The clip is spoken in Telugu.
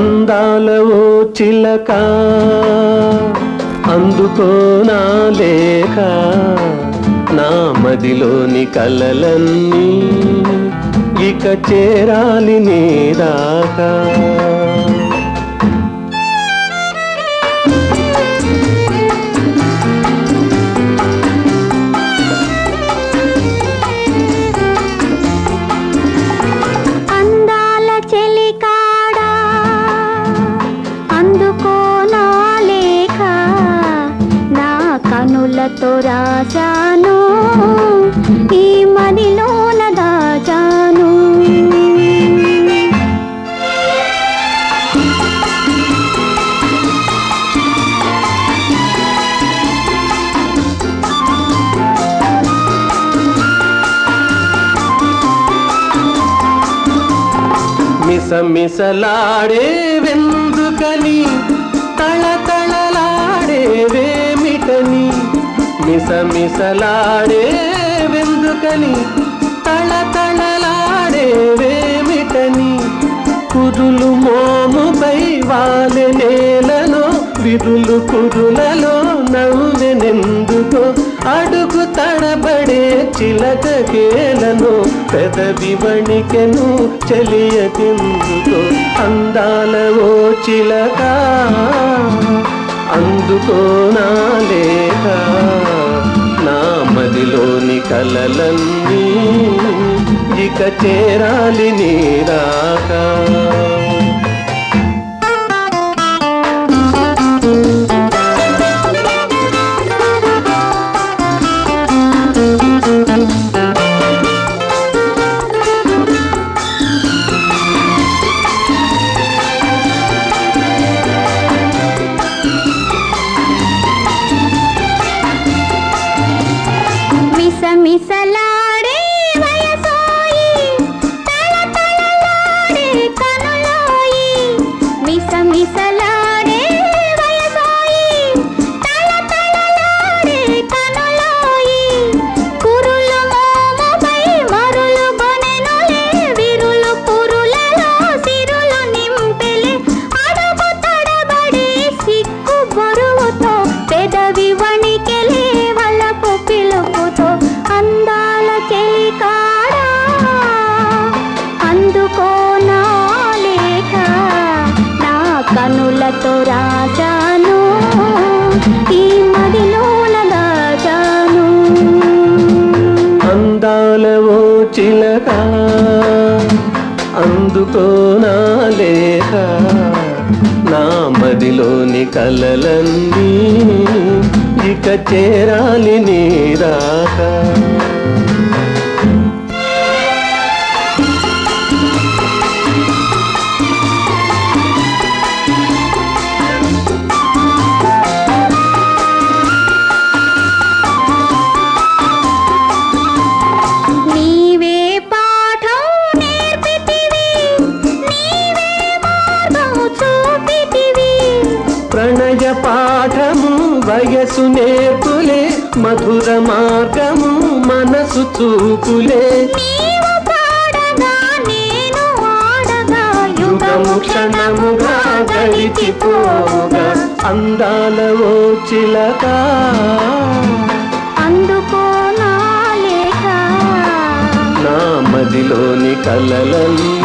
అందాల ఓ చిలక అందుకో నా లేఖ నా మదిలోని కలలన్నీ ఇక చేరాలి నీ దాకా. కనులతో రాశాను. ఈ మదిలోన దాచాను మిసమిసలాడే మిసమిసలాడే వెందుకని తళతళలాడే వేమిటని. కురులు మోముపై వాలె నేలలో విరులు కురులలో నవ్వెనెందుకో అడుగు తడబడే చిలక కేలను పెదవి వణికెను చెలియకెందుకో అందాల ఓ చిలక అందుకోనాలే మదిలోని కలలన్నీ ఇక చేరాలి నీరాకా మిసమిసలాడే వయసోయి తళతళలాడే కనులోయి కనులతో రాజాను ఈ మదిలోన దాచాను అందాల ఓ చిలక అందుకో నా లేఖ నా మదిలోని కలలన్నీ ఇక చేరాలి నీరాకా నీవే వయసు నేర్పులే మధుర మార్గము మనసు చూపులే. యుగము క్షణముగా గడిచిపోగా. అందాల ఓ చిలక. అందుకో నా మదిలోని కలలన్నీ.